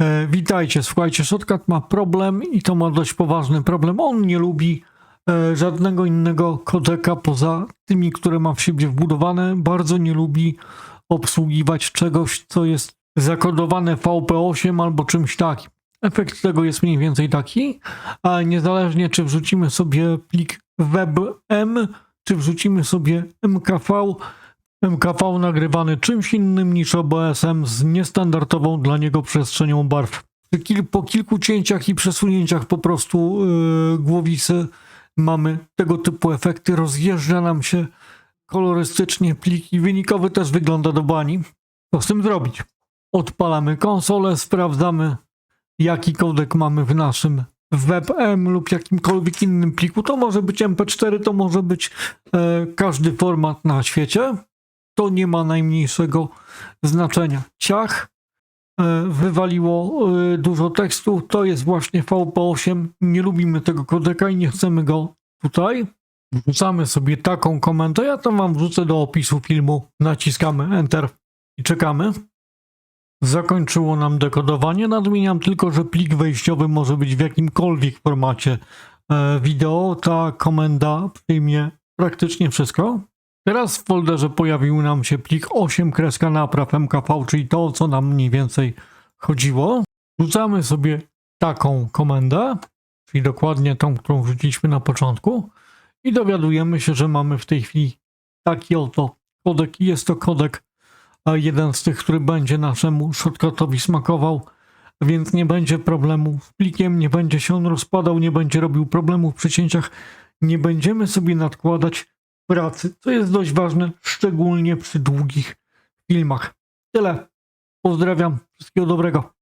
E, witajcie, słuchajcie, Shotcut ma problem i to ma dość poważny problem. On nie lubi e, żadnego innego kodeka poza tymi, które ma w siebie wbudowane. Bardzo nie lubi obsługiwać czegoś, co jest zakodowane VP8 albo czymś takim. Efekt tego jest mniej więcej taki, a niezależnie czy wrzucimy sobie plik WebM, czy wrzucimy sobie MKV, MKV nagrywany czymś innym niż OBS-em z niestandardową dla niego przestrzenią barw. Po kilku cięciach i przesunięciach po prostu yy, głowicy mamy tego typu efekty. Rozjeżdża nam się kolorystycznie plik i wynikowy też wygląda do bani. Co z tym zrobić? Odpalamy konsolę, sprawdzamy jaki kodek mamy w naszym WebM lub jakimkolwiek innym pliku. To może być MP4, to może być e, każdy format na świecie. To nie ma najmniejszego znaczenia. Ciach e, wywaliło e, dużo tekstu. To jest właśnie VP8. Nie lubimy tego kodeka i nie chcemy go tutaj. Wrzucamy sobie taką komendę. Ja to wam wrzucę do opisu filmu. Naciskamy Enter i czekamy. Zakończyło nam dekodowanie. Nadmieniam tylko, że plik wejściowy może być w jakimkolwiek formacie e, wideo. Ta komenda przyjmie praktycznie wszystko. Teraz w folderze pojawił nam się plik 8 kreska napraw MKV, czyli to, o co nam mniej więcej chodziło. Wrzucamy sobie taką komendę, czyli dokładnie tą, którą wrzuciliśmy na początku i dowiadujemy się, że mamy w tej chwili taki oto kodek i jest to kodek jeden z tych, który będzie naszemu shortcutowi smakował, więc nie będzie problemu z plikiem, nie będzie się on rozpadał, nie będzie robił problemów przy cięciach, nie będziemy sobie nadkładać pracy, co jest dość ważne, szczególnie przy długich filmach. Tyle. Pozdrawiam, wszystkiego dobrego.